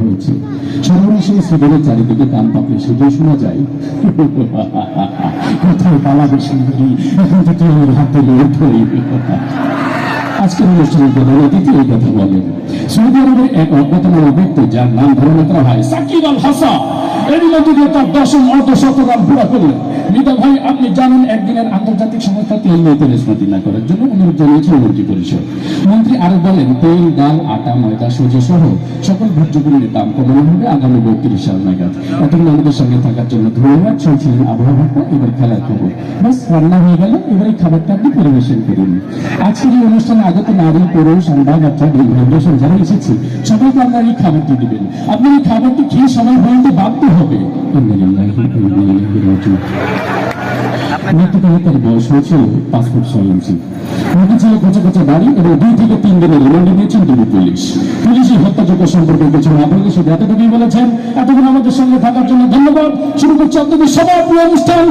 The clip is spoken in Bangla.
হয়েছে। চারিদিকে কান শোনা যায়। কোথায় পালাবে এখন তো তুই হাতে আজকের অনুষ্ঠানের অতিথি এই কথা বলেন। সৌদি আরবের এক ব্যক্তি যার নাম ধারণা করা হয় সাকিব আল এরই মধ্যে তার দশম পুরা করলেন। মিতা ভাই আপনি জানেন একদিনের আন্তর্জাতিক সংস্থা তেল নিয়ে তেলেসমাতি না করার জন্য অনুরোধ জানিয়েছে পরিষদ। আরও বলেন তেল ডাল আটা ময়দা সোজা সহ সকল ভোজ্যপণ্যের দাম কমানো হবে আগামী বত্রিশ সাল নাগাদ। এতক্ষণ আমাদের সঙ্গে থাকার জন্য ধন্যবাদ। চলছিলেন আবহাওয়াটা এবার খেলার খবর। বাস রান্না হয়ে গেল এবার এই খাবারটা আপনি পরিবেশন করুন। আজকের এই অনুষ্ঠানে আগত নারী পুরুষ আমরা বাচ্চা ভাইব্রেশন যারা এসেছি সবাইকে আপনার এই খাবারটি দিবেন। আপনি এই খাবারটি খেয়ে সবাই বলতে বাধ্য হবে। মৃত্যুকালে তার বয়স হয়েছিল ফুট ছয় ইঞ্চি। রোগী ছিল বাড়ি এবং দুই থেকে তিন দিনের রিমান্ডে নিয়েছেন দিল্লি পুলিশ। পুলিশের হত্যাযোগ্য সম্পর্কে কিছু না বলে শুধু এতটুকুই বলেছেন। এতক্ষণ আমাদের সঙ্গে থাকার জন্য ধন্যবাদ। শুরু করছি আপনাদের সবার প্রিয় অনুষ্ঠান।